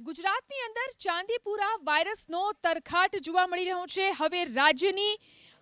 ગુજરાતની અંદર ચાંદીપુરા વાયરસનો તરખાટ જોવા મળી રહ્યો છે. હવે રાજ્યની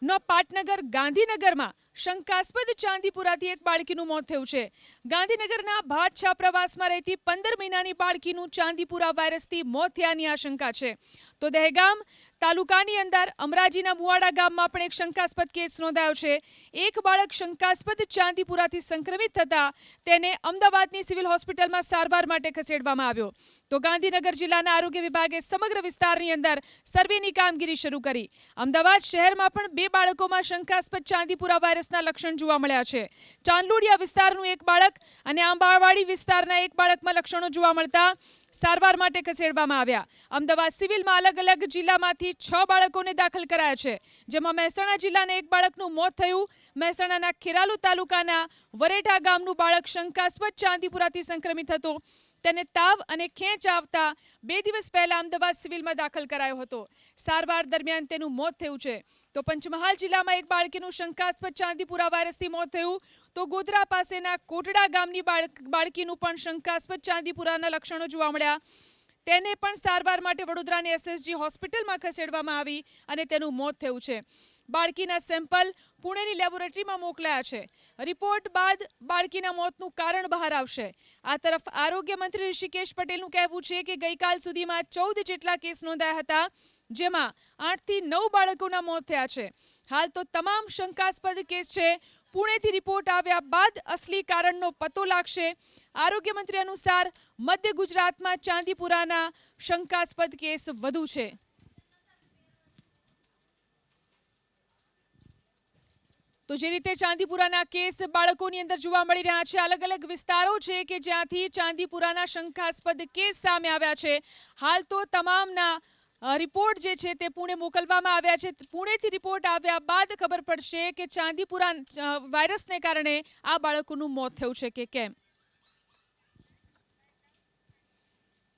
નો પાટનગર ગાંધીનગરમાં શંકાસ્પદ ચાંદીપુરાથી એક બાળકીનું મોત થયું છે. ગાંધીનગરના ભાટછા પ્રવાસમાં રહેતી પંદર મહિનાની બાળકીનું ચાંદીપુરા વાયરસથી મોત થયાની આશંકા છે. તો દહેગામ તાલુકાની અંદર અમરાજીના મુવાડા ગામમાં પણ એક શંકાસ્પદ કેસ નોંધાયો છે. એક બાળક શંકાસ્પદ ચાંદીપુરાથી સંક્રમિત થતા તેને અમદાવાદની સિવિલ હોસ્પિટલમાં સારવાર માટે ખસેડવામાં આવ્યો. તો ગાંધીનગર જિલ્લાના આરોગ્ય વિભાગે સમગ્ર વિસ્તારની અંદર સર્વેની કામગીરી શરૂ કરી. અમદાવાદ શહેરમાં પણ બે બાળકોમાં શંકાસ્પદ ચાંદીપુરા વાયરસના લક્ષણ જોવા મળ્યા છે. ચાંદલોડિયા વિસ્તારનું એક બાળક અને આંબાવાડી વિસ્તારના એક બાળકમાં લક્ષણો જોવા મળતા સારવાર માટે ખસેડવામાં આવ્યા. અમદાવાદ સિવિલમાં અલગ અલગ જિલ્લામાંથી છ બાળકોને દાખલ કરાયા છે, જેમાં મહેસાણા જિલ્લાના એક બાળકનું મોત થયું. મહેસાણાના ખેરાલુ તાલુકાના વરેઠા ગામનું બાળક શંકાસ્પદ ચાંદીપુરાથી સંક્રમિત હતું. તેને તાવ અને ખેંચ આવતા બે દિવસ પહેલા અમદાવાદ સિવિલમાં દાખલ કરાયો હતો. સારવાર દરમિયાન તેનું મોત થયું છે. તો પંચમહાલ જિલ્લામાં એક બાળકીનું શંકાસ્પદ ચાંદીપુરા વાયરસથી મોત થયું. તો ગોધરા પાસેના કોટડા ગામની બાળકીનું પણ શંકાસ્પદ ચાંદીપુરાના લક્ષણો જોવા મળ્યા. તેને પણ સારવાર માટે વડોદરાની એસએસજી હોસ્પિટલમાં ખસેડવામાં આવી અને તેનું મોત થયું છે. બાળકીના સેમ્પલ પુણેની લેબોરેટરીમાં મોકલાયા છે. રિપોર્ટ બાદ બાળકીના મોતનું કારણ બહાર આવશે. આ તરફ આરોગ્ય મંત્રી ઋષિકેશ પટેલનું કહેવું છે કે ગઈકાલ સુધીમાં ચૌદ જેટલા કેસ નોંધાયા હતા, જેમાં આઠથી નવ બાળકોના મોત થયા છે. હાલ તો તમામ શંકાસ્પદ કેસ છે. પુણેથી રિપોર્ટ આવ્યા બાદ અસલી કારણનો પતો લાગશે. આરોગ્ય મંત્રી અનુસાર મધ્ય ગુજરાતમાં ચાંદીપુરાના શંકાસ્પદ કેસ વધુ છે. તો જે રીતે ચાંદીપુરાના કેસ બાળકોની અંદર જોવા મળી રહ્યા છે અલગ અલગ વિસ્તારો છે કે જ્યાંથી ચાંદીપુરાના શંકાસ્પદ કેસ સામે આવ્યા છે. હાલ તો તમામના રિપોર્ટ જે છે તે પુણે મોકલવામાં આવ્યા છે. પુણેથી રિપોર્ટ આવ્યા બાદ ખબર પડશે કે ચાંદીપુરા વાયરસને કારણે આ બાળકોનું મોત થયું છે કે કેમ?